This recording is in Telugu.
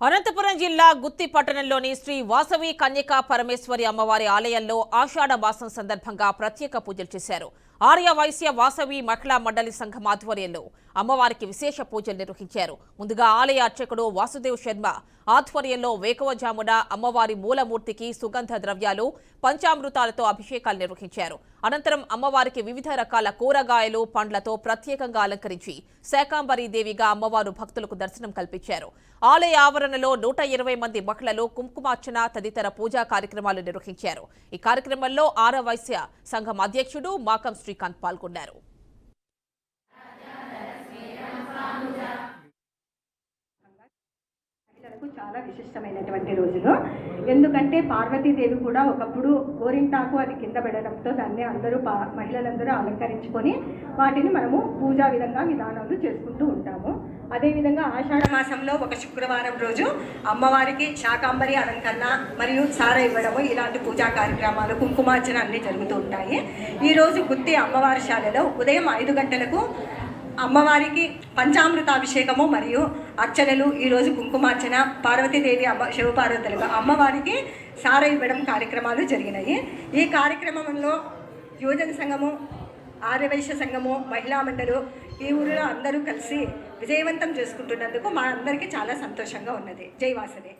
అనంతపురం జిల్లా గుత్తి పట్టణంలోని శ్రీ వాసవి కన్యకా పరమేశ్వరి అమ్మవారి ఆలయంలో ఆషాఢ మాసం సందర్భంగా ప్రత్యేక పూజలు చేశారు. ఆర్య వైశ్య వాసవి మహిళా మండలి సంఘం ఆధ్వర్యంలో అమ్మవారికి విశేష పూజలు నిర్వహించారు. ముందుగా ఆలయ అర్చకుడు వాసుదేవ్ శర్మ ఆధ్వర్యంలో వేకవజామున అమ్మవారి మూలమూర్తికి సుగంధ ద్రవ్యాలు పంచామృతాలతో అభిషేకాలు నిర్వహించారు. అనంతరం అమ్మవారికి వివిధ రకాల కూరగాయలు పండ్లతో ప్రత్యేకంగా అలంకరించి శాకాంబరీ దేవిగా అమ్మవారు భక్తులకు దర్శనం కల్పించారు. ఆలయ ఆవరణలో నూట ఇరవై మంది మహిళలు కుంకుమార్చన తదితర పూజా కార్యక్రమాలు నిర్వహించారు. ఈ కార్యక్రమంలో ఆరవైశ్య సంఘం అధ్యక్షుడు మాకం శ్రీకాంత్ పాల్గొన్నారు. మహిళలకు చాలా విశిష్టమైనటువంటి రోజులు. ఎందుకంటే పార్వతీదేవి కూడా ఒకప్పుడు గోరింటాకు అది కింద పెడడంతో దాన్ని అందరూ పా మహిళలందరూ అలంకరించుకొని వాటిని మనము పూజా విధంగా విధానాలు చేసుకుంటూ ఉంటాము. అదేవిధంగా ఆషాఢ మాసంలో ఒక శుక్రవారం రోజు అమ్మవారికి శాకాంబరి అలంకరణ మరియు సార ఇవ్వడము ఇలాంటి పూజా కార్యక్రమాలు కుంకుమార్చన అన్నీ జరుగుతూ ఉంటాయి. ఈరోజు గుత్తి అమ్మవారి శాలలో ఉదయం ఐదు గంటలకు అమ్మవారికి పంచామృతాభిషేకము మరియు అర్చనలు ఈరోజు కుంకుమార్చన పార్వతీదేవి అమ్మ శివపార్వతులుగా అమ్మవారికి సార ఇవ్వడం కార్యక్రమాలు జరిగినాయి. ఈ కార్యక్రమంలో యువజన సంఘము ఆర్యవైశ్య సంఘము మహిళా మండలు ఈ ఊరిలో అందరూ కలిసి విజయవంతం చేసుకుంటున్నందుకు మా అందరికీ చాలా సంతోషంగా ఉన్నది. జై